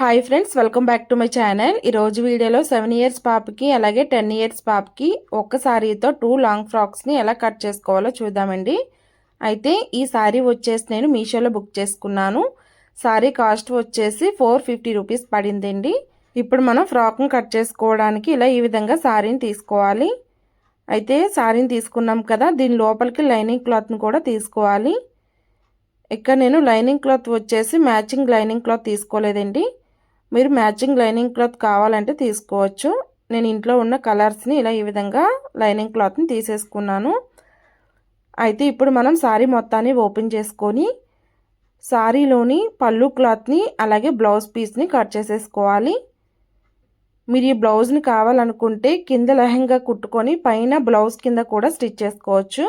Hi friends welcome back to my channel ఈరోజు వీడియోలో seven years పాపకి అలాగే టెన్ ఇయర్స్ పాపకి ఒక్క సారీతో టూ లాంగ్ ఫ్రాక్స్ని ఎలా కట్ చేసుకోవాలో చూద్దామండి. అయితే ఈ సారీ వచ్చేసి నేను మీషోలో బుక్ చేసుకున్నాను. సారీ కాస్ట్ వచ్చేసి ఫోర్ ఫిఫ్టీ రూపీస్ పడిందండి. ఇప్పుడు మనం ఫ్రాక్ను కట్ చేసుకోవడానికి ఇలా ఈ విధంగా సారీని తీసుకోవాలి. అయితే సారీని తీసుకున్నాం కదా దీని లోపలికి లైనింగ్ క్లాత్ని కూడా తీసుకోవాలి. ఇక్కడ నేను లైనింగ్ క్లాత్ వచ్చేసి మ్యాచింగ్ లైనింగ్ క్లాత్ తీసుకోలేదండి. మీరు మ్యాచింగ్ లైనింగ్ క్లాత్ కావాలంటే తీసుకోవచ్చు. నేను ఇంట్లో ఉన్న కలర్స్ని ఇలా ఈ విధంగా లైనింగ్ క్లాత్ని తీసేసుకున్నాను. అయితే ఇప్పుడు మనం శారీ మొత్తాన్ని ఓపెన్ చేసుకొని శారీలోని పళ్ళు క్లాత్ని అలాగే బ్లౌజ్ పీస్ని కట్ చేసేసుకోవాలి. మీరు ఈ బ్లౌజ్ని కావాలనుకుంటే కింద లెహంగా కుట్టుకొని పైన బ్లౌజ్ కింద కూడా స్టిచ్ చేసుకోవచ్చు.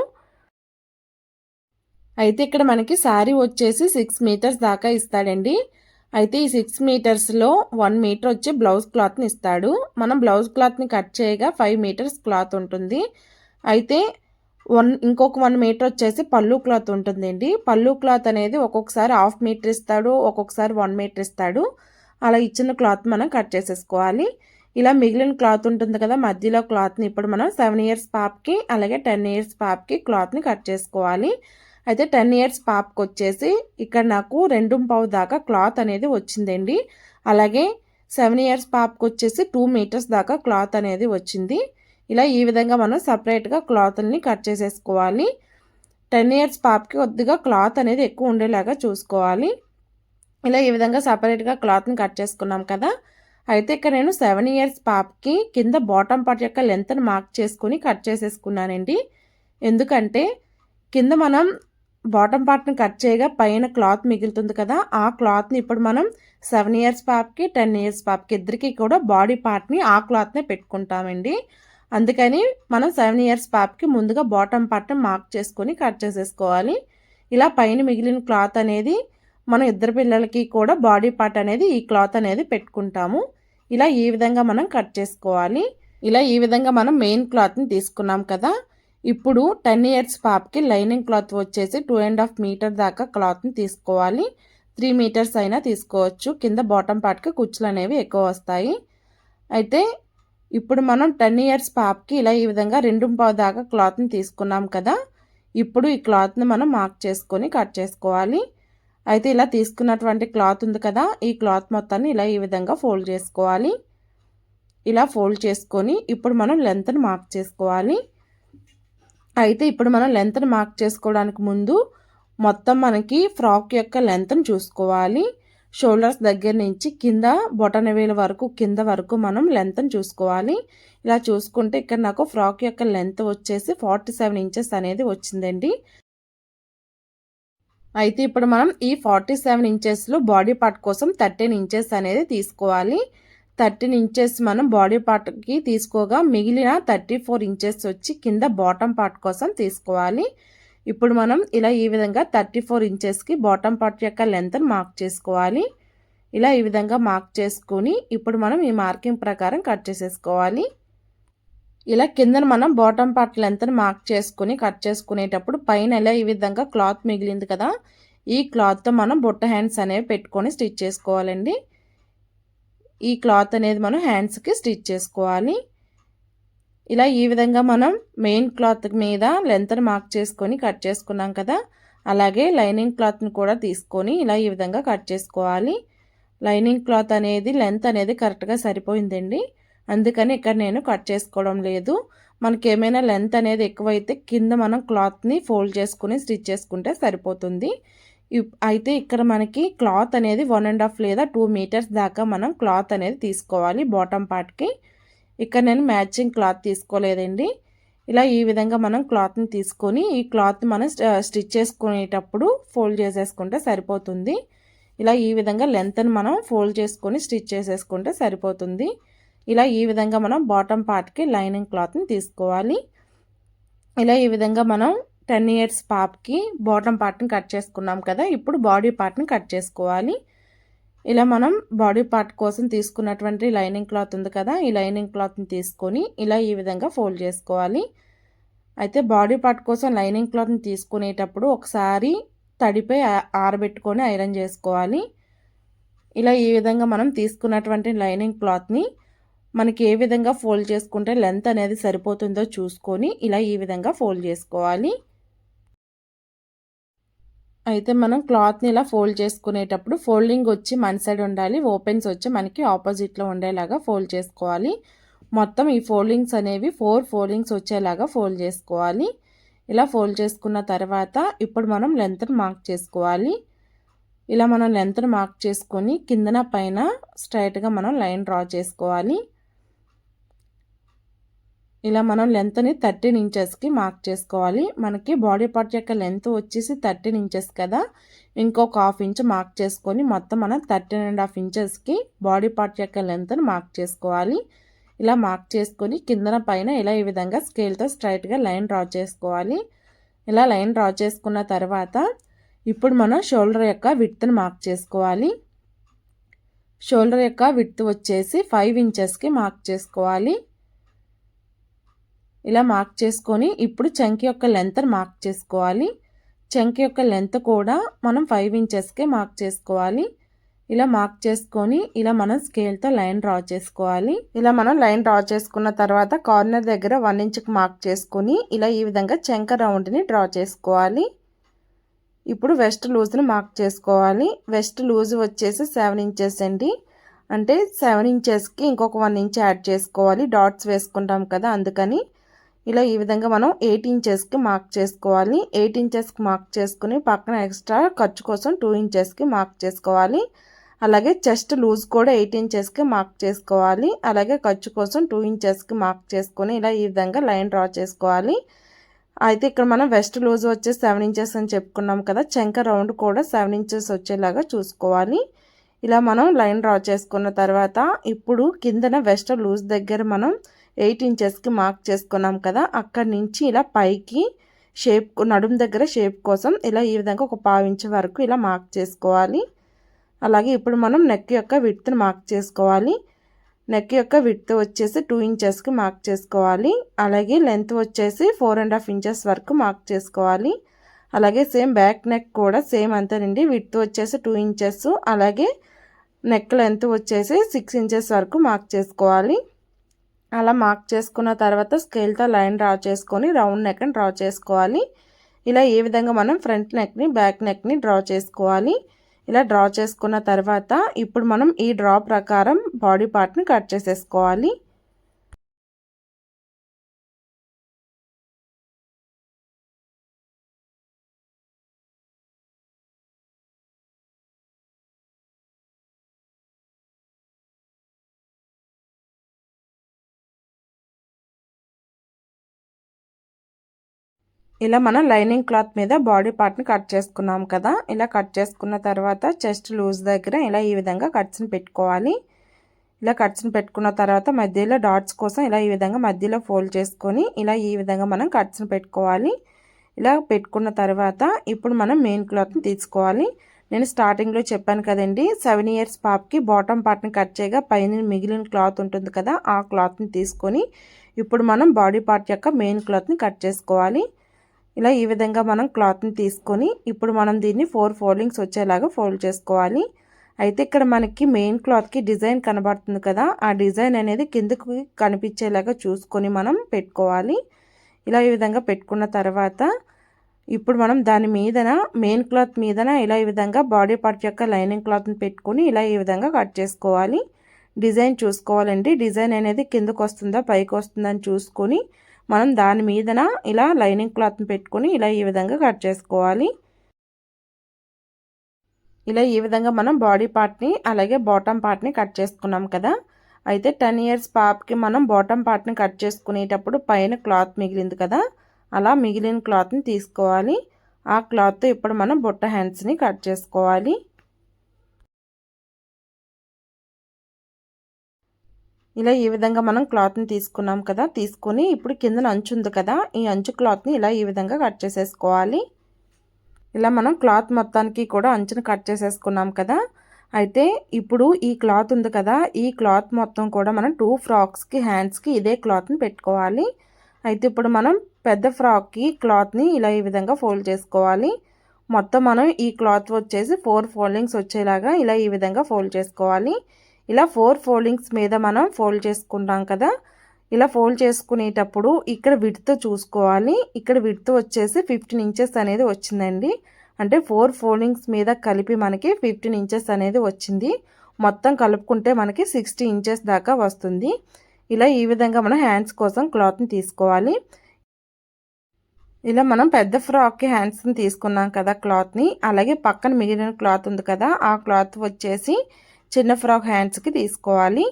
అయితే ఇక్కడ మనకి శారీ వచ్చేసి సిక్స్ మీటర్స్ దాకా ఇస్తాడండి. అయితే ఈ సిక్స్ మీటర్స్లో వన్ మీటర్ వచ్చి బ్లౌజ్ క్లాత్ని ఇస్తాడు. మనం బ్లౌజ్ క్లాత్ని కట్ చేయగా ఫైవ్ మీటర్స్ క్లాత్ ఉంటుంది. అయితే వన్ ఇంకొక వన్ మీటర్ వచ్చేసి పళ్ళు క్లాత్ ఉంటుందండి. పళ్ళు క్లాత్ అనేది ఒక్కొక్కసారి హాఫ్ మీటర్ ఇస్తాడు ఒక్కొక్కసారి వన్ మీటర్ ఇస్తాడు. అలా ఇచ్చిన క్లాత్ మనం కట్ చేసేసుకోవాలి. ఇలా మిగిలిన క్లాత్ ఉంటుంది కదా మధ్యలో క్లాత్ని ఇప్పుడు మనం సెవెన్ ఇయర్స్ పాప్కి అలాగే టెన్ ఇయర్స్ పాప్కి క్లాత్ని కట్ చేసుకోవాలి. అయితే టెన్ ఇయర్స్ పాపకు వచ్చేసి ఇక్కడ నాకు రెండు పావు దాకా క్లాత్ అనేది వచ్చిందండి. అలాగే సెవెన్ ఇయర్స్ పాపకు వచ్చేసి టూ మీటర్స్ దాకా క్లాత్ అనేది వచ్చింది. ఇలా ఈ విధంగా మనం సపరేట్గా క్లాత్ని కట్ చేసేసుకోవాలి. టెన్ ఇయర్స్ పాపకి కొద్దిగా క్లాత్ అనేది ఎక్కువ ఉండేలాగా చూసుకోవాలి. ఇలా ఈ విధంగా సపరేట్గా క్లాత్ని కట్ చేసుకున్నాం కదా. అయితే ఇక్కడ నేను సెవెన్ ఇయర్స్ పాపకి కింద బాటమ్ పార్ట్ యొక్క లెంత్ని మార్క్ చేసుకుని కట్ చేసేసుకున్నానండి. ఎందుకంటే కింద మనం బాటమ్ పార్ట్ని కట్ చేయగా పైన క్లాత్ మిగులుతుంది కదా ఆ క్లాత్ని ఇప్పుడు మనం సెవెన్ ఇయర్స్ పాప్కి టెన్ ఇయర్స్ పాప్కి ఇద్దరికి కూడా బాడీ పార్ట్ని ఆ క్లాత్నే పెట్టుకుంటామండి. అందుకని మనం సెవెన్ ఇయర్స్ పాప్కి ముందుగా బాటమ్ పార్ట్ని మార్క్ చేసుకొని కట్ చేసేసుకోవాలి. ఇలా పైన మిగిలిన క్లాత్ అనేది మనం ఇద్దరు పిల్లలకి కూడా బాడీ పార్ట్ అనేది ఈ క్లాత్ అనేది పెట్టుకుంటాము. ఇలా ఈ విధంగా మనం కట్ చేసుకోవాలి. ఇలా ఈ విధంగా మనం మెయిన్ క్లాత్ని తీసుకున్నాం కదా ఇప్పుడు టెన్ ఇయర్స్ పాపకి లైనింగ్ క్లాత్ వచ్చేసి టూ అండ్ హాఫ్ మీటర్ దాకా క్లాత్ని తీసుకోవాలి. త్రీ మీటర్స్ అయినా తీసుకోవచ్చు. కింద బాటమ్ పార్ట్కి కుచ్చులు అనేవి ఎక్కువ వస్తాయి. అయితే ఇప్పుడు మనం టెన్ ఇయర్స్ పాపకి ఇలా ఈ విధంగా రెండు పావు దాకా క్లాత్ని తీసుకున్నాం కదా ఇప్పుడు ఈ క్లాత్ని మనం మార్క్ చేసుకొని కట్ చేసుకోవాలి. అయితే ఇలా తీసుకున్నటువంటి క్లాత్ ఉంది కదా ఈ క్లాత్ మొత్తాన్ని ఇలా ఈ విధంగా ఫోల్డ్ చేసుకోవాలి. ఇలా ఫోల్డ్ చేసుకొని ఇప్పుడు మనం లెంత్ని మార్క్ చేసుకోవాలి. అయితే ఇప్పుడు మనం లెంత్ని మార్క్ చేసుకోవడానికి ముందు మొత్తం మనకి ఫ్రాక్ యొక్క లెంత్ని చూసుకోవాలి. షోల్డర్స్ దగ్గర నుంచి కింద బొటన వేల వరకు కింద వరకు మనం లెంత్ని చూసుకోవాలి. ఇలా చూసుకుంటే ఇక్కడ నాకు ఫ్రాక్ యొక్క లెంత్ వచ్చేసి ఫార్టీ సెవెన్ ఇంచెస్ అనేది వచ్చిందండి. అయితే ఇప్పుడు మనం ఈ ఫార్టీ సెవెన్ ఇంచెస్లో బాడీ పార్ట్ కోసం థర్టీన్ ఇంచెస్ అనేది తీసుకోవాలి. థర్టీన్ ఇంచెస్ మనం బాడీ పార్ట్కి తీసుకోగా మిగిలిన థర్టీ ఫోర్ ఇంచెస్ వచ్చి కింద బాటమ్ పార్ట్ కోసం తీసుకోవాలి. ఇప్పుడు మనం ఇలా ఈ విధంగా థర్టీ ఫోర్ ఇంచెస్కి బాటమ్ పార్ట్ యొక్క లెంత్ మార్క్ చేసుకోవాలి. ఇలా ఈ విధంగా మార్క్ చేసుకుని ఇప్పుడు మనం ఈ మార్కింగ్ ప్రకారం కట్ చేసేసుకోవాలి. ఇలా కిందన మనం బాటమ్ పార్ట్ లెంత్ని మార్క్ చేసుకుని కట్ చేసుకునేటప్పుడు పైన ఇలా ఈ విధంగా క్లాత్ మిగిలింది కదా ఈ క్లాత్తో మనం బుట్ట హ్యాండ్స్ అనేవి పెట్టుకొని స్టిచ్ చేసుకోవాలండి. ఈ క్లాత్ అనేది మనం హ్యాండ్స్కి స్టిచ్ చేసుకోవాలి. ఇలా ఈ విధంగా మనం మెయిన్ క్లాత్ మీద లెంత్ని మార్క్ చేసుకొని కట్ చేసుకున్నాం కదా అలాగే లైనింగ్ క్లాత్ని కూడా తీసుకొని ఇలా ఈ విధంగా కట్ చేసుకోవాలి. లైనింగ్ క్లాత్ అనేది లెంత్ అనేది కరెక్ట్గా సరిపోయిందండి. అందుకని ఇక్కడ నేను కట్ చేసుకోవడం లేదు. మనకి ఏమైనా లెంత్ అనేది ఎక్కువైతే కింద మనం క్లాత్ని ఫోల్డ్ చేసుకుని స్టిచ్ చేసుకుంటే సరిపోతుంది. అయితే ఇక్కడ మనకి క్లాత్ అనేది వన్ అండ్ హాఫ్ లేదా టూ మీటర్స్ దాకా మనం క్లాత్ అనేది తీసుకోవాలి బాటమ్ పార్ట్కి. ఇక్కడ నేను మ్యాచింగ్ క్లాత్ తీసుకోలేదండి. ఇలా ఈ విధంగా మనం క్లాత్ని తీసుకొని ఈ క్లాత్ మనం స్టిచ్ చేసుకునేటప్పుడు ఫోల్డ్ చేసేసుకుంటే సరిపోతుంది. ఇలా ఈ విధంగా లెంత్ని మనం ఫోల్డ్ చేసుకొని స్టిచ్ చేసేసుకుంటే సరిపోతుంది. ఇలా ఈ విధంగా మనం బాటమ్ పార్ట్కి లైనింగ్ క్లాత్ని తీసుకోవాలి. ఇలా ఈ విధంగా మనం టెన్ ఇయర్స్ పాప్కి బాటమ్ పార్ట్ని కట్ చేసుకున్నాం కదా ఇప్పుడు బాడీ పార్ట్ని కట్ చేసుకోవాలి. ఇలా మనం బాడీ పార్ట్ కోసం తీసుకున్నటువంటి లైనింగ్ క్లాత్ ఉంది కదా ఈ లైనింగ్ క్లాత్ని తీసుకొని ఇలా ఈ విధంగా ఫోల్డ్ చేసుకోవాలి. అయితే బాడీ పార్ట్ కోసం లైనింగ్ క్లాత్ని తీసుకునేటప్పుడు ఒకసారి తడిపై ఆరబెట్టుకొని ఐరన్ చేసుకోవాలి. ఇలా ఈ విధంగా మనం తీసుకున్నటువంటి లైనింగ్ క్లాత్ని మనకి ఏ విధంగా ఫోల్డ్ చేసుకుంటే లెంత్ అనేది సరిపోతుందో చూసుకొని ఇలా ఈ విధంగా ఫోల్డ్ చేసుకోవాలి. అయితే మనం క్లాత్ని ఇలా ఫోల్డ్ చేసుకునేటప్పుడు ఫోల్డింగ్ వచ్చి మన సైడ్ ఉండాలి ఓపెన్స్ వచ్చి మనకి ఆపోజిట్లో ఉండేలాగా ఫోల్డ్ చేసుకోవాలి. మొత్తం ఈ ఫోల్డింగ్స్ అనేవి ఫోర్ ఫోల్డింగ్స్ వచ్చేలాగా ఫోల్డ్ చేసుకోవాలి. ఇలా ఫోల్డ్ చేసుకున్న తర్వాత ఇప్పుడు మనం లెంత్ని మార్క్ చేసుకోవాలి. ఇలా మనం లెంత్ని మార్క్ చేసుకొని కిందన పైన స్ట్రైట్గా మనం లైన్ డ్రా చేసుకోవాలి. ఇలా మనం లెంత్ని థర్టీన్ ఇంచెస్కి మార్క్ చేసుకోవాలి. మనకి బాడీ పార్ట్ యొక్క లెంత్ వచ్చేసి థర్టీన్ ఇంచెస్ కదా. ఇంకొక హాఫ్ ఇంచ్ మార్క్ చేసుకొని మొత్తం మనం థర్టీన్ అండ్ హాఫ్ ఇంచెస్కి బాడీ పార్ట్ యొక్క లెంత్ని మార్క్ చేసుకోవాలి. ఇలా మార్క్ చేసుకొని కిందన పైన ఇలా ఈ విధంగా స్కేల్తో స్ట్రైట్గా లైన్ డ్రా చేసుకోవాలి. ఇలా లైన్ డ్రా చేసుకున్న తర్వాత ఇప్పుడు మనం షోల్డర్ యొక్క విడ్త్ని మార్క్ చేసుకోవాలి. షోల్డర్ యొక్క విడ్త్ వచ్చేసి ఫైవ్ ఇంచెస్కి మార్క్ చేసుకోవాలి. ఇలా మార్క్ చేసుకొని ఇప్పుడు చంకి యొక్క లెంత్ మార్క్ చేసుకోవాలి. చంకి యొక్క లెంత్ కూడా మనం ఫైవ్ ఇంచెస్కే మార్క్ చేసుకోవాలి. ఇలా మార్క్ చేసుకొని ఇలా మనం స్కేల్తో లైన్ డ్రా చేసుకోవాలి. ఇలా మనం లైన్ డ్రా చేసుకున్న తర్వాత కార్నర్ దగ్గర వన్ ఇంచ్కి మార్క్ చేసుకొని ఇలా ఈ విధంగా చెంక రౌండ్ని డ్రా చేసుకోవాలి. ఇప్పుడు వెస్ట్ లూజ్ని మార్క్ చేసుకోవాలి. వెస్ట్ లూజ్ వచ్చేసి సెవెన్ ఇంచెస్ అండి. అంటే సెవెన్ ఇంచెస్కి ఇంకొక వన్ ఇంచ్ యాడ్ చేసుకోవాలి. డాట్స్ వేసుకుంటాం కదా అందుకని. ఇలా ఈ విధంగా మనం ఎయిట్ ఇంచెస్కి మార్క్ చేసుకోవాలి. ఎయిట్ ఇంచెస్కి మార్క్ చేసుకుని పక్కన ఎక్స్ట్రా ఖర్చు కోసం టూ ఇంచెస్కి మార్క్ చేసుకోవాలి. అలాగే చెస్ట్ లూజ్ కూడా ఎయిట్ ఇంచెస్కి మార్క్ చేసుకోవాలి. అలాగే ఖర్చు కోసం టూ ఇంచెస్కి మార్క్ చేసుకొని ఇలా ఈ విధంగా లైన్ డ్రా చేసుకోవాలి. అయితే ఇక్కడ మనం వెస్ట్ లూజ్ వచ్చేసి సెవెన్ ఇంచెస్ అని చెప్పుకున్నాం కదా చెంక రౌండ్ కూడా సెవెన్ ఇంచెస్ వచ్చేలాగా చూసుకోవాలి. ఇలా మనం లైన్ డ్రా చేసుకున్న తర్వాత ఇప్పుడు కిందన వెస్ట్ లూజ్ దగ్గర మనం ఎయిట్ ఇంచెస్కి మార్క్ చేసుకున్నాం కదా అక్కడి నుంచి ఇలా పైకి షేప్ నడుము దగ్గర షేప్ కోసం ఇలా ఈ విధంగా ఒక పావు ఇంచు వరకు ఇలా మార్క్ చేసుకోవాలి. అలాగే ఇప్పుడు మనం నెక్ యొక్క విడ్త్ని మార్క్ చేసుకోవాలి. నెక్ యొక్క విడ్త్ వచ్చేసి టూ ఇంచెస్కి మార్క్ చేసుకోవాలి. అలాగే లెంత్ వచ్చేసి ఫోర్ అండ్ హాఫ్ ఇంచెస్ వరకు మార్క్ చేసుకోవాలి. అలాగే సేమ్ బ్యాక్ నెక్ కూడా సేమ్ అంతేనండి. విడ్త్ వచ్చేసి టూ ఇంచెస్ అలాగే నెక్ లెంత్ వచ్చేసి సిక్స్ ఇంచెస్ వరకు మార్క్ చేసుకోవాలి. అలా మార్క్ చేసుకున్న తర్వాత స్కేల్తో లైన్ డ్రా చేసుకొని రౌండ్ నెక్ని డ్రా చేసుకోవాలి. ఇలా ఏ విధంగా మనం ఫ్రంట్ నెక్ని బ్యాక్ నెక్ని డ్రా చేసుకోవాలి. ఇలా డ్రా చేసుకున్న తర్వాత ఇప్పుడు మనం ఈ డ్రా ప్రకారం బాడీ పార్ట్ని కట్ చేసేసుకోవాలి. ఇలా మనం లైనింగ్ క్లాత్ మీద బాడీ పార్ట్ని కట్ చేసుకున్నాం కదా ఇలా కట్ చేసుకున్న తర్వాత చెస్ట్ లూజ్ దగ్గర ఇలా ఈ విధంగా కట్స్ని పెట్టుకోవాలి. ఇలా కట్స్ని పెట్టుకున్న తర్వాత మధ్యలో డాట్స్ కోసం ఇలా ఈ విధంగా మధ్యలో ఫోల్డ్ చేసుకొని ఇలా ఈ విధంగా మనం కట్స్ని పెట్టుకోవాలి. ఇలా పెట్టుకున్న తర్వాత ఇప్పుడు మనం మెయిన్ క్లాత్ని తీసుకోవాలి. నేను స్టార్టింగ్లో చెప్పాను కదండి సెవెన్ ఇయర్స్ పాప్కి బాటమ్ పార్ట్ని కట్ చేయగా పైన మిగిలిన క్లాత్ ఉంటుంది కదా ఆ క్లాత్ని తీసుకొని ఇప్పుడు మనం బాడీ పార్ట్ యొక్క మెయిన్ క్లాత్ని కట్ చేసుకోవాలి. ఇలా ఈ విధంగా మనం క్లాత్ని తీసుకొని ఇప్పుడు మనం దీన్ని ఫోర్ ఫోల్డింగ్స్ వచ్చేలాగా ఫోల్డ్ చేసుకోవాలి. అయితే ఇక్కడ మనకి మెయిన్ క్లాత్కి డిజైన్ కనబడుతుంది కదా ఆ డిజైన్ అనేది కిందకి కనిపించేలాగా చూసుకొని మనం పెట్టుకోవాలి. ఇలా ఈ విధంగా పెట్టుకున్న తర్వాత ఇప్పుడు మనం దాని మీదన మెయిన్ క్లాత్ మీదన ఇలా ఈ విధంగా బాడీ పార్ట్ యొక్క లైనింగ్ క్లాత్ని పెట్టుకొని ఇలా ఈ విధంగా కట్ చేసుకోవాలి. డిజైన్ చూసుకోవాలండి. డిజైన్ అనేది కిందకు వస్తుందా పైకి వస్తుందని చూసుకొని మనం దాని మీదన ఇలా లైనింగ్ క్లాత్ని పెట్టుకొని ఇలా ఈ విధంగా కట్ చేసుకోవాలి. ఇలా ఈ విధంగా మనం బాడీ పార్ట్ని అలాగే బాటమ్ పార్ట్ని కట్ చేసుకున్నాం కదా. అయితే టెన్ ఇయర్స్ పాప్కి మనం బాటమ్ పార్ట్ని కట్ చేసుకునేటప్పుడు పైన క్లాత్ మిగిలింది కదా. అలా మిగిలిన క్లాత్ని తీసుకోవాలి. ఆ క్లాత్తో ఇప్పుడు మనం బుట్ట హ్యాండ్స్ని కట్ చేసుకోవాలి. ఇలా ఈ విధంగా మనం క్లాత్ని తీసుకున్నాం కదా తీసుకొని ఇప్పుడు కిందన అంచు ఉంది కదా ఈ అంచు క్లాత్ని ఇలా ఈ విధంగా కట్ చేసేసుకోవాలి. ఇలా మనం క్లాత్ మొత్తానికి కూడా అంచును కట్ చేసేసుకున్నాం కదా అయితే ఇప్పుడు ఈ క్లాత్ ఉంది కదా ఈ క్లాత్ మొత్తం కూడా మనం టూ ఫ్రాక్స్కి హ్యాండ్స్కి ఇదే క్లాత్ని పెట్టుకోవాలి. అయితే ఇప్పుడు మనం పెద్ద ఫ్రాక్కి క్లాత్ని ఇలా ఈ విధంగా ఫోల్డ్ చేసుకోవాలి. మొత్తం మనం ఈ క్లాత్ వచ్చేసి ఫోర్ ఫోల్డింగ్స్ వచ్చేలాగా ఇలా ఈ విధంగా ఫోల్డ్ చేసుకోవాలి. ఇలా ఫోర్ ఫోల్డింగ్స్ మీద మనం ఫోల్డ్ చేసుకుంటాం కదా. ఇలా ఫోల్డ్ చేసుకునేటప్పుడు ఇక్కడ విడ్త్ చూసుకోవాలి. ఇక్కడ విడ్త్ వచ్చేసి ఫిఫ్టీన్ ఇంచెస్ అనేది వచ్చిందండి. అంటే ఫోర్ ఫోల్డింగ్స్ మీద కలిపి మనకి ఫిఫ్టీన్ ఇంచెస్ అనేది వచ్చింది. మొత్తం కలుపుకుంటే మనకి సిక్స్టీ ఇంచెస్ దాకా వస్తుంది. ఇలా ఈ విధంగా మనం హ్యాండ్స్ కోసం క్లాత్ని తీసుకోవాలి. ఇలా మనం పెద్ద ఫ్రాక్కి హ్యాండ్స్ని తీసుకున్నాం కదా క్లాత్ని అలాగే పక్కన మిగిలిన క్లాత్ ఉంది కదా ఆ క్లాత్ వచ్చేసి చిన్న ఫ్రాక్ హ్యాండ్స్కి తీసుకోవాలి.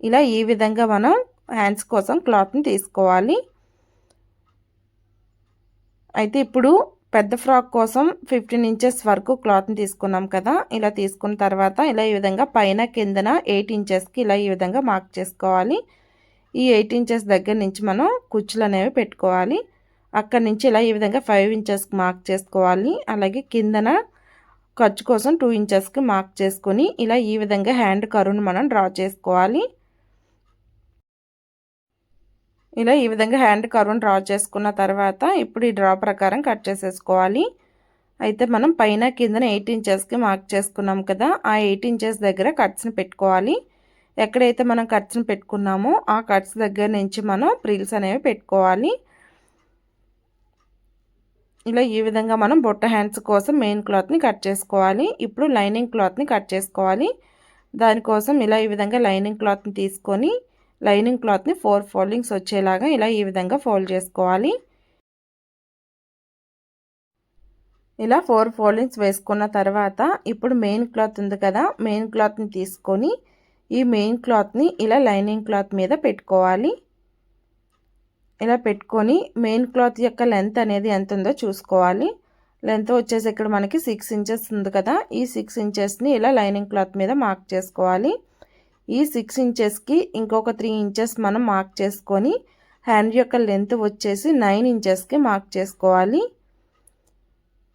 ఇలా ఈ విధంగా మనం హ్యాండ్స్ కోసం క్లాత్ని తీసుకోవాలి. అయితే ఇప్పుడు పెద్ద ఫ్రాక్ కోసం ఫిఫ్టీన్ ఇంచెస్ వరకు క్లాత్ని తీసుకున్నాం కదా. ఇలా తీసుకున్న తర్వాత ఇలా ఈ విధంగా పైన కిందన ఎయిట్ ఇంచెస్కి ఇలా ఈ విధంగా మార్క్ చేసుకోవాలి. ఈ ఎయిట్ ఇంచెస్ దగ్గర నుంచి మనం కుచ్చులు అనేవి పెట్టుకోవాలి. అక్కడి నుంచి ఇలా ఈ విధంగా ఫైవ్ ఇంచెస్కి మార్క్ చేసుకోవాలి. అలాగే కిందన ఖర్చు కోసం టూ ఇంచెస్కి మార్క్ చేసుకొని ఇలా ఈ విధంగా హ్యాండ్ కరువును మనం డ్రా చేసుకోవాలి. ఇలా ఈ విధంగా హ్యాండ్ కరువును డ్రా చేసుకున్న తర్వాత ఇప్పుడు ఈ డ్రా ప్రకారం కట్ చేసేసుకోవాలి. అయితే మనం పైన కిందన ఎయిట్ ఇంచెస్కి మార్క్ చేసుకున్నాం కదా ఆ ఎయిట్ ఇంచెస్ దగ్గర కట్స్ని పెట్టుకోవాలి. ఎక్కడైతే మనం కట్స్ని పెట్టుకున్నామో ఆ కట్స్ దగ్గర నుంచి మనం ప్రిల్స్ అనేవి పెట్టుకోవాలి. ఇలా ఈ విధంగా మనం బొట్ట హ్యాండ్స్ కోసం మెయిన్ క్లాత్ని కట్ చేసుకోవాలి. ఇప్పుడు లైనింగ్ క్లాత్ని కట్ చేసుకోవాలి. దానికోసం ఇలా ఈ విధంగా లైనింగ్ క్లాత్ని తీసుకొని లైనింగ్ క్లాత్ని ఫోర్ ఫోల్డింగ్స్ వచ్చేలాగా ఇలా ఈ విధంగా ఫోల్డ్ చేసుకోవాలి. ఇలా ఫోర్ ఫోల్డింగ్స్ వేసుకున్న తర్వాత ఇప్పుడు మెయిన్ క్లాత్ ఉంది కదా మెయిన్ క్లాత్ని తీసుకొని ఈ మెయిన్ క్లాత్ని ఇలా లైనింగ్ క్లాత్ మీద పెట్టుకోవాలి. ఇలా పెట్టుకొని మెయిన్ క్లాత్ యొక్క లెంత్ అనేది ఎంత ఉందో చూసుకోవాలి. లెంత్ వచ్చేసి ఇక్కడ మనకి సిక్స్ ఇంచెస్ ఉంది కదా. ఈ సిక్స్ ఇంచెస్ని ఇలా లైనింగ్ క్లాత్ మీద మార్క్ చేసుకోవాలి. ఈ సిక్స్ ఇంచెస్కి ఇంకొక త్రీ ఇంచెస్ మనం మార్క్ చేసుకొని హ్యాండ్ యొక్క లెంత్ వచ్చేసి నైన్ ఇంచెస్కి మార్క్ చేసుకోవాలి.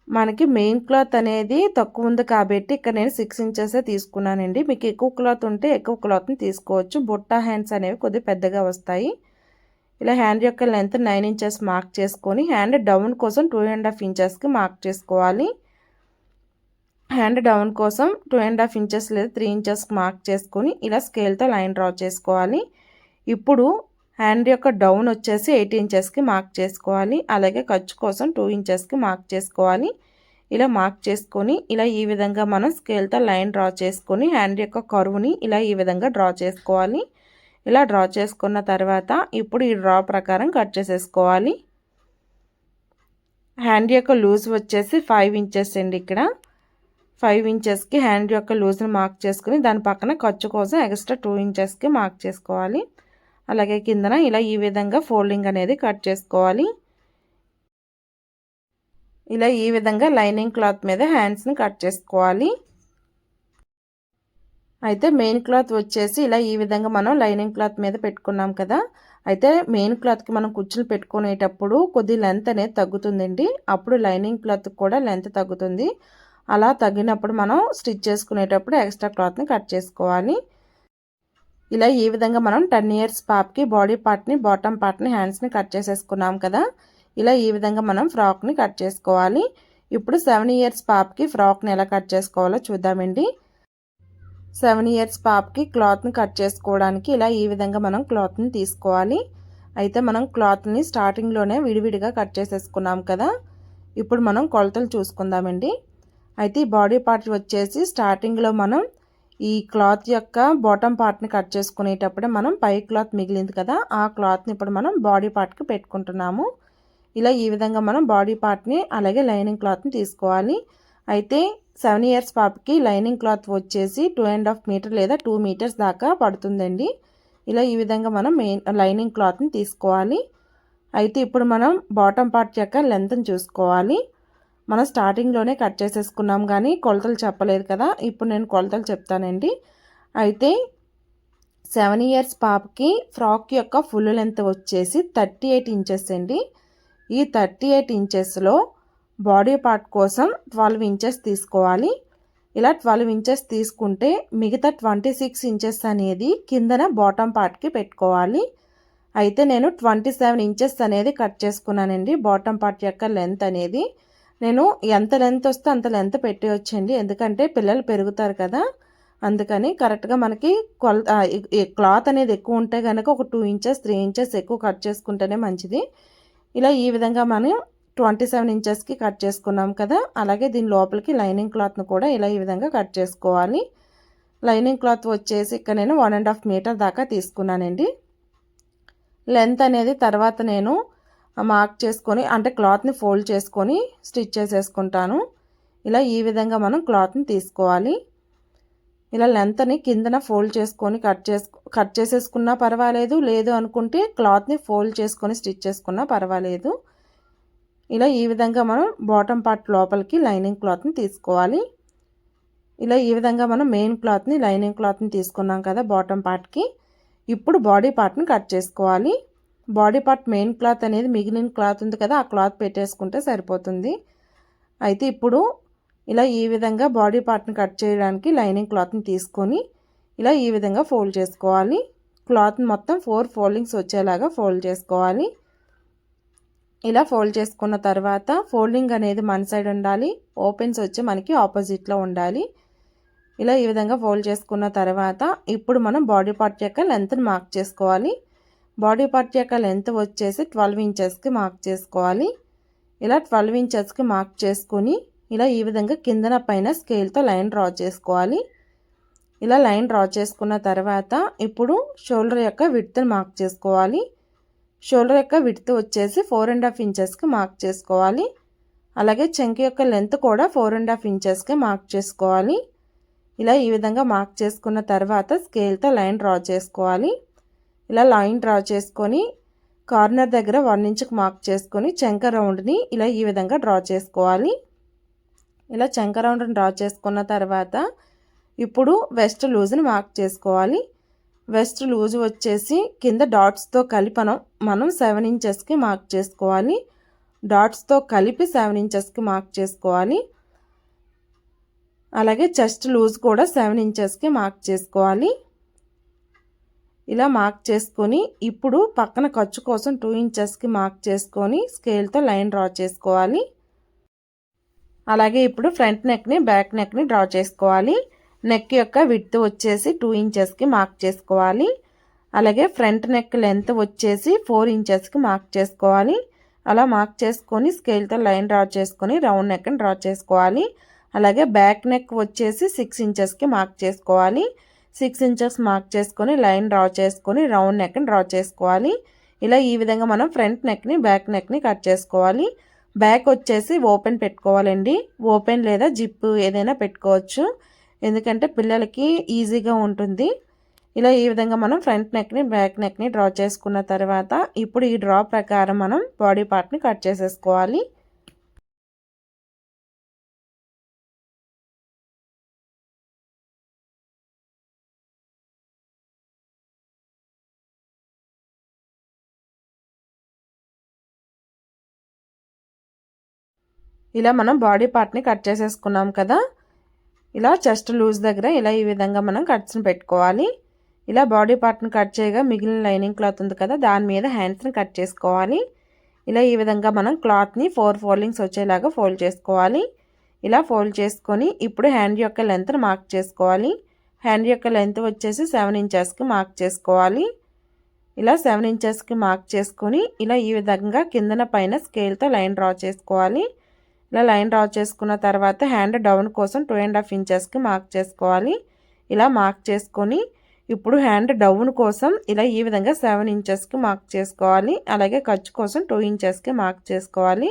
మనకి మెయిన్ క్లాత్ అనేది తక్కువ ఉంది కాబట్టి ఇక్కడ నేను సిక్స్ ఇంచెసే తీసుకున్నానండి. మీకు ఎక్కువ క్లాత్ ఉంటే ఎక్కువ క్లాత్ని తీసుకోవచ్చు. బుట్ట హ్యాండ్స్ అనేవి కొద్దిగా పెద్దగా వస్తాయి. ఇలా హ్యాండ్ యొక్క లెంత్ నైన్ ఇంచెస్ మార్క్ చేసుకొని హ్యాండ్ డౌన్ కోసం టూ అండ్ హాఫ్ ఇంచెస్కి మార్క్ చేసుకోవాలి. హ్యాండ్ డౌన్ కోసం టూ అండ్ హాఫ్ ఇంచెస్ లేదా త్రీ ఇంచెస్కి మార్క్ చేసుకొని ఇలా స్కేల్తో లైన్ డ్రా చేసుకోవాలి. ఇప్పుడు హ్యాండ్ యొక్క డౌన్ వచ్చేసి ఎయిట్ ఇంచెస్కి మార్క్ చేసుకోవాలి. అలాగే ఖర్చు కోసం టూ ఇంచెస్కి మార్క్ చేసుకోవాలి. ఇలా మార్క్ చేసుకొని ఇలా ఈ విధంగా మనం స్కేల్తో లైన్ డ్రా చేసుకొని హ్యాండ్ యొక్క కరువుని ఇలా ఈ విధంగా డ్రా చేసుకోవాలి. ఇలా డ్రా చేసుకున్న తర్వాత ఇప్పుడు ఈ డ్రా ప్రకారం కట్ చేసేసుకోవాలి. హ్యాండ్ యొక్క లూజ్ వచ్చేసి ఫైవ్ ఇంచెస్ అండి ఇక్కడ. ఫైవ్ ఇంచెస్కి హ్యాండ్ యొక్క లూజ్ని మార్క్ చేసుకుని దాని పక్కన ఖర్చు కోసం ఎక్స్ట్రా టూ ఇంచెస్కి మార్క్ చేసుకోవాలి. అలాగే కిందన ఇలా ఈ విధంగా ఫోల్డింగ్ అనేది కట్ చేసుకోవాలి. ఇలా ఈ విధంగా లైనింగ్ క్లాత్ మీద హ్యాండ్స్ని కట్ చేసుకోవాలి. అయితే మెయిన్ క్లాత్ వచ్చేసి ఇలా ఈ విధంగా మనం లైనింగ్ క్లాత్ మీద పెట్టుకున్నాం కదా. అయితే మెయిన్ క్లాత్కి మనం కుచ్చులు పెట్టుకునేటప్పుడు కొద్ది లెంత్ అనేది తగ్గుతుందండి. అప్పుడు లైనింగ్ క్లాత్ కూడా లెంత్ తగ్గుతుంది. అలా తగ్గినప్పుడు మనం స్టిచ్ చేసుకునేటప్పుడు ఎక్స్ట్రా క్లాత్ని కట్ చేసుకోవాలి. ఇలా ఈ విధంగా మనం టెన్ ఇయర్స్ పాప్కి బాడీ పార్ట్ని బాటమ్ పార్ట్ని హ్యాండ్స్ని కట్ చేసేసుకున్నాం కదా. ఇలా ఈ విధంగా మనం ఫ్రాక్ని కట్ చేసుకోవాలి. ఇప్పుడు సెవెన్ ఇయర్స్ పాప్కి ఫ్రాక్ని ఎలా కట్ చేసుకోవాలో చూద్దామండి. సెవెన్ ఇయర్స్ పాపకి క్లాత్ని కట్ చేసుకోవడానికి ఇలా ఈ విధంగా మనం క్లాత్ని తీసుకోవాలి. అయితే మనం క్లాత్ని స్టార్టింగ్లోనే విడివిడిగా కట్ చేసేసుకున్నాం కదా. ఇప్పుడు మనం కొలతలు చూసుకుందామండి. అయితే ఈ బాడీ పార్ట్ వచ్చేసి స్టార్టింగ్లో మనం ఈ క్లాత్ యొక్క బాటమ్ పార్ట్ని కట్ చేసుకునేటప్పుడే మనం పై క్లాత్ మిగిలింది కదా. ఆ క్లాత్ని ఇప్పుడు మనం బాడీ పార్ట్కి పెట్టుకుంటున్నాము. ఇలా ఈ విధంగా మనం బాడీ పార్ట్ని అలాగే లైనింగ్ క్లాత్ని తీసుకోవాలి. అయితే సెవెన్ ఇయర్స్ పాపకి లైనింగ్ క్లాత్ వచ్చేసి టూ అండ్ హాఫ్ మీటర్ లేదా టూ మీటర్స్ దాకా పడుతుందండి. ఇలా ఈ విధంగా మనం మెయిన్ లైనింగ్ క్లాత్ని తీసుకోవాలి. అయితే ఇప్పుడు మనం బాటమ్ పార్ట్ యొక్క లెంత్ని చూసుకోవాలి. మనం స్టార్టింగ్లోనే కట్ చేసేసుకున్నాం కానీ కొలతలు చెప్పలేదు కదా. ఇప్పుడు నేను కొలతలు చెప్తానండి. అయితే సెవెన్ ఇయర్స్ పాపకి ఫ్రాక్ యొక్క ఫుల్ లెంత్ వచ్చేసి థర్టీ ఎయిట్ ఇంచెస్ అండి. ఈ థర్టీ ఎయిట్ ఇంచెస్లో బాడీ పార్ట్ కోసం ట్వెల్వ్ ఇంచెస్ తీసుకోవాలి. ఇలా ట్వెల్వ్ ఇంచెస్ తీసుకుంటే మిగతా ట్వంటీ సిక్స్ ఇంచెస్ అనేది కిందన బాటమ్ పార్ట్కి పెట్టుకోవాలి. అయితే నేను ట్వంటీ సెవెన్ ఇంచెస్ అనేది కట్ చేసుకున్నానండి. బాటమ్ పార్ట్ యొక్క లెంత్ అనేది. నేను ఎంత లెంత్ వస్తే అంత లెంత్ పెట్టేయొచ్చండి. ఎందుకంటే పిల్లలు పెరుగుతారు కదా. అందుకని కరెక్ట్గా మనకి కొల క్లాత్ అనేది ఎక్కువ ఉంటే కనుక ఒక టూ ఇంచెస్ త్రీ ఇంచెస్ ఎక్కువ కట్ చేసుకుంటేనే మంచిది. ఇలా ఈ విధంగా మనం ట్వంటీ సెవెన్ ఇంచెస్కి కట్ చేసుకున్నాం కదా అలాగే దీని లోపలికి లైనింగ్ క్లాత్ను కూడా ఇలా ఈ విధంగా కట్ చేసుకోవాలి. లైనింగ్ క్లాత్ వచ్చేసి ఇక్కడ నేను వన్ అండ్ హాఫ్ మీటర్ దాకా తీసుకున్నానండి. లెంత్ అనేది తర్వాత నేను మార్క్ చేసుకొని అంటే క్లాత్ని ఫోల్డ్ చేసుకొని స్టిచ్ చేసేసుకుంటాను. ఇలా ఈ విధంగా మనం క్లాత్ని తీసుకోవాలి. ఇలా లెంత్ని కిందన ఫోల్డ్ చేసుకొని కట్ చేసు కట్ చేసేసుకున్నా పర్వాలేదు లేదు అనుకుంటే క్లాత్ని ఫోల్డ్ చేసుకొని స్టిచ్ చేసుకున్నా పర్వాలేదు. ఇలా ఈ విధంగా మనం బాటమ్ పార్ట్ లోపలికి లైనింగ్ క్లాత్ని తీసుకోవాలి. ఇలా ఈ విధంగా మనం మెయిన్ క్లాత్ని లైనింగ్ క్లాత్ని తీసుకున్నాం కదా బాటమ్ పార్ట్కి ఇప్పుడు బాడీ పార్ట్ని కట్ చేసుకోవాలి. బాడీ పార్ట్ మెయిన్ క్లాత్ అనేది మిగిలిన క్లాత్ ఉంది కదా ఆ క్లాత్ పెట్టేసుకుంటే సరిపోతుంది. అయితే ఇప్పుడు ఇలా ఈ విధంగా బాడీ పార్ట్ని కట్ చేయడానికి లైనింగ్ క్లాత్ని తీసుకొని ఇలా ఈ విధంగా ఫోల్డ్ చేసుకోవాలి. క్లాత్ మొత్తం ఫోర్ ఫోల్డింగ్స్ వచ్చేలాగా ఫోల్డ్ చేసుకోవాలి. ఇలా ఫోల్డ్ చేసుకున్న తర్వాత ఫోల్డింగ్ అనేది మన సైడ్ ఉండాలి. ఓపెన్స్ వచ్చి మనకి ఆపోజిట్లో ఉండాలి. ఇలా ఈ విధంగా ఫోల్డ్ చేసుకున్న తర్వాత ఇప్పుడు మనం బాడీ పార్ట్ యొక్క లెంత్ని మార్క్ చేసుకోవాలి. బాడీ పార్ట్ యొక్క లెంత్ వచ్చేసి ట్వెల్వ్ ఇంచెస్కి మార్క్ చేసుకోవాలి. ఇలా ట్వెల్వ్ ఇంచెస్కి మార్క్ చేసుకుని ఇలా ఈ విధంగా కిందన పైన స్కేల్తో లైన్ డ్రా చేసుకోవాలి. ఇలా లైన్ డ్రా చేసుకున్న తర్వాత ఇప్పుడు షోల్డర్ యొక్క విడ్త్ని మార్క్ చేసుకోవాలి. షోల్డర్ యొక్క విడ్త్ వచ్చేసి ఫోర్ అండ్ హాఫ్ ఇంచెస్కి మార్క్ చేసుకోవాలి. అలాగే చెంకి యొక్క లెంత్ కూడా ఫోర్ అండ్ హాఫ్ ఇంచెస్కి మార్క్ చేసుకోవాలి. ఇలా ఈ విధంగా మార్క్ చేసుకున్న తర్వాత స్కేల్తో లైన్ డ్రా చేసుకోవాలి. ఇలా లైన్ డ్రా చేసుకొని కార్నర్ దగ్గర వన్ ఇంచ్కి మార్క్ చేసుకొని చెంక రౌండ్ని ఇలా ఈ విధంగా డ్రా చేసుకోవాలి. ఇలా చెంక రౌండ్ని డ్రా చేసుకున్న తర్వాత ఇప్పుడు వెస్ట్ లూజ్ని మార్క్ చేసుకోవాలి. వెస్ట్ లూజ్ వచ్చేసి కింద డాట్స్తో కలిపి మనం మనం సెవెన్ ఇంచెస్కి మార్క్ చేసుకోవాలి. డాట్స్తో కలిపి సెవెన్ ఇంచెస్కి మార్క్ చేసుకోవాలి. అలాగే చెస్ట్ లూజ్ కూడా సెవెన్ ఇంచెస్కి మార్క్ చేసుకోవాలి. ఇలా మార్క్ చేసుకొని ఇప్పుడు పక్కన ఖర్చు కోసం టూ ఇంచెస్కి మార్క్ చేసుకొని స్కేల్తో లైన్ డ్రా చేసుకోవాలి. అలాగే ఇప్పుడు ఫ్రంట్ నెక్ని బ్యాక్ నెక్ని డ్రా చేసుకోవాలి. నెక్ యొక్క విడ్త్ వచ్చేసి టూ ఇంచెస్కి మార్క్ చేసుకోవాలి. అలాగే ఫ్రంట్ నెక్ లెంత్ వచ్చేసి ఫోర్ ఇంచెస్కి మార్క్ చేసుకోవాలి. అలా మార్క్ చేసుకొని స్కేల్తో లైన్ డ్రా చేసుకొని రౌండ్ నెక్ని డ్రా చేసుకోవాలి. అలాగే బ్యాక్ నెక్ వచ్చేసి సిక్స్ ఇంచెస్కి మార్క్ చేసుకోవాలి. సిక్స్ ఇంచెస్ మార్క్ చేసుకొని లైన్ డ్రా చేసుకొని రౌండ్ నెక్ని డ్రా చేసుకోవాలి. ఇలా ఈ విధంగా మనం ఫ్రంట్ నెక్ని బ్యాక్ నెక్ని కట్ చేసుకోవాలి. బ్యాక్ వచ్చేసి ఓపెన్ పెట్టుకోవాలండి. ఓపెన్ లేదా జిప్ ఏదైనా పెట్టుకోవచ్చు. ఎందుకంటే పిల్లలకి ఈజీగా ఉంటుంది. ఇలా ఈ విధంగా మనం ఫ్రంట్ నెక్ని బ్యాక్ నెక్ని డ్రా చేసుకున్న తర్వాత ఇప్పుడు ఈ డ్రా ప్రకారం మనం బాడీ పార్ట్ని కట్ చేసేసుకోవాలి. ఇలా మనం బాడీ పార్ట్ని కట్ చేసేసుకున్నాం కదా. ఇలా చెస్ట్ లూజ్ దగ్గర ఇలా ఈ విధంగా మనం కట్స్ని పెట్టుకోవాలి. ఇలా బాడీ పార్ట్ని కట్ చేయగా మిగిలిన లైనింగ్ క్లాత్ ఉంది కదా దాని మీద హ్యాండ్స్ని కట్ చేసుకోవాలి. ఇలా ఈ విధంగా మనం క్లాత్ని ఫోర్ ఫోల్డింగ్స్ వచ్చేలాగా ఫోల్డ్ చేసుకోవాలి. ఇలా ఫోల్డ్ చేసుకొని ఇప్పుడు హ్యాండ్ యొక్క లెంత్ని మార్క్ చేసుకోవాలి. హ్యాండ్ యొక్క లెంత్ వచ్చేసి సెవెన్ ఇంచెస్కి మార్క్ చేసుకోవాలి. ఇలా సెవెన్ ఇంచెస్కి మార్క్ చేసుకొని ఇలా ఈ విధంగా కిందన పైన స్కేల్తో లైన్ డ్రా చేసుకోవాలి. ఇలా లైన్ డ్రా చేసుకున్న తర్వాత హ్యాండ్ డౌన్ కోసం టూ అండ్ హాఫ్ ఇంచెస్కి మార్క్ చేసుకోవాలి. ఇలా మార్క్ చేసుకొని ఇప్పుడు హ్యాండ్ డౌన్ కోసం ఇలా ఈ విధంగా సెవెన్ ఇంచెస్కి మార్క్ చేసుకోవాలి. అలాగే ఖర్చు కోసం టూ ఇంచెస్కి మార్క్ చేసుకోవాలి.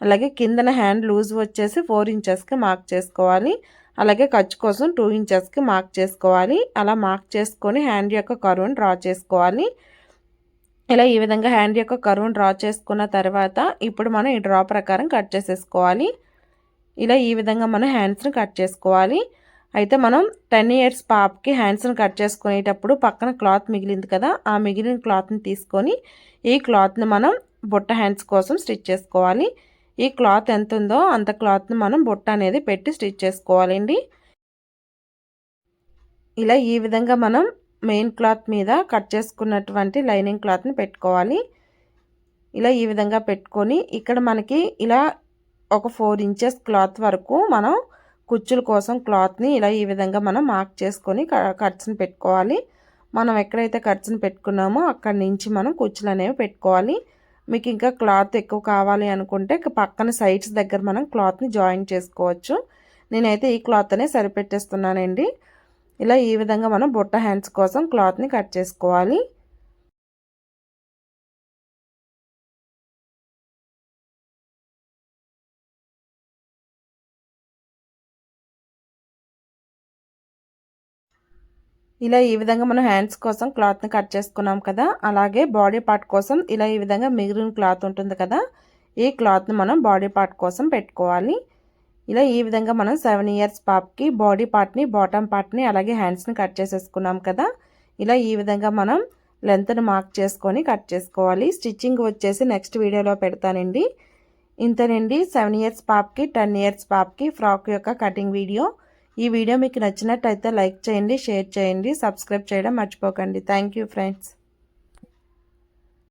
అలాగే కిందన హ్యాండ్ లూజ్ వచ్చేసి ఫోర్ ఇంచెస్కి మార్క్ చేసుకోవాలి. అలాగే ఖర్చు కోసం టూ ఇంచెస్కి మార్క్ చేసుకోవాలి. అలా మార్క్ చేసుకొని హ్యాండ్ యొక్క కరువును డ్రా చేసుకోవాలి. ఇలా ఈ విధంగా హ్యాండ్ యొక్క కరువును డ్రా చేసుకున్న తర్వాత ఇప్పుడు మనం ఈ డ్రా ప్రకారం కట్ చేసేసుకోవాలి. ఇలా ఈ విధంగా మనం హ్యాండ్స్ని కట్ చేసుకోవాలి. అయితే మనం టెన్ ఇయర్స్ పాప్కి హ్యాండ్స్ని కట్ చేసుకునేటప్పుడు పక్కన క్లాత్ మిగిలింది కదా ఆ మిగిలిన క్లాత్ని తీసుకొని ఈ క్లాత్ని మనం బుట్ట హ్యాండ్స్ కోసం స్టిచ్ చేసుకోవాలి. ఈ క్లాత్ ఎంత ఉందో అంత క్లాత్ని మనం బుట్ట అనేది పెట్టి స్టిచ్ చేసుకోవాలండి. ఇలా ఈ విధంగా మనం మెయిన్ క్లాత్ మీద కట్ చేసుకున్నటువంటి లైనింగ్ క్లాత్ని పెట్టుకోవాలి. ఇలా ఈ విధంగా పెట్టుకొని ఇక్కడ మనకి ఇలా ఒక ఫోర్ ఇంచెస్ క్లాత్ వరకు మనం కుచ్చుల కోసం క్లాత్ని ఇలా ఈ విధంగా మనం మార్క్ చేసుకొని ఖర్చుని పెట్టుకోవాలి. మనం ఎక్కడైతే ఖర్చుని పెట్టుకున్నామో అక్కడి నుంచి మనం కుచ్చులు అనేవి పెట్టుకోవాలి. మీకు ఇంకా క్లాత్ ఎక్కువ కావాలి అనుకుంటే పక్కన సైడ్స్ దగ్గర మనం క్లాత్ని జాయిన్ చేసుకోవచ్చు. నేనైతే ఈ క్లాత్ అనే సరిపెట్టేస్తున్నానండి. ఇలా ఈ విధంగా మనం బుట్ట హ్యాండ్స్ కోసం క్లాత్ని కట్ చేసుకోవాలి. ఇలా ఈ విధంగా మనం హ్యాండ్స్ కోసం క్లాత్ని కట్ చేసుకున్నాం కదా అలాగే బాడీ పార్ట్ కోసం ఇలా ఈ విధంగా మిగిలిన క్లాత్ ఉంటుంది కదా ఈ క్లాత్ని మనం బాడీ పార్ట్ కోసం పెట్టుకోవాలి. ఇలా ఈ విధంగా మనం సెవెన్ ఇయర్స్ పాప్కి బాడీ పార్ట్ని బాటమ్ పార్ట్ని అలాగే హ్యాండ్స్ని కట్ చేసేసుకున్నాం కదా. ఇలా ఈ విధంగా మనం లెంత్ని మార్క్ చేసుకొని కట్ చేసుకోవాలి. స్టిచ్చింగ్ వచ్చేసి నెక్స్ట్ వీడియోలో పెడతానండి. ఇంతనండి సెవెన్ ఇయర్స్ పాప్కి టెన్ ఇయర్స్ పాప్కి ఫ్రాక్ యొక్క కటింగ్ వీడియో. ఈ వీడియో మీకు నచ్చినట్టయితే లైక్ చేయండి షేర్ చేయండి సబ్స్క్రైబ్ చేయడం మర్చిపోకండి. Thank friends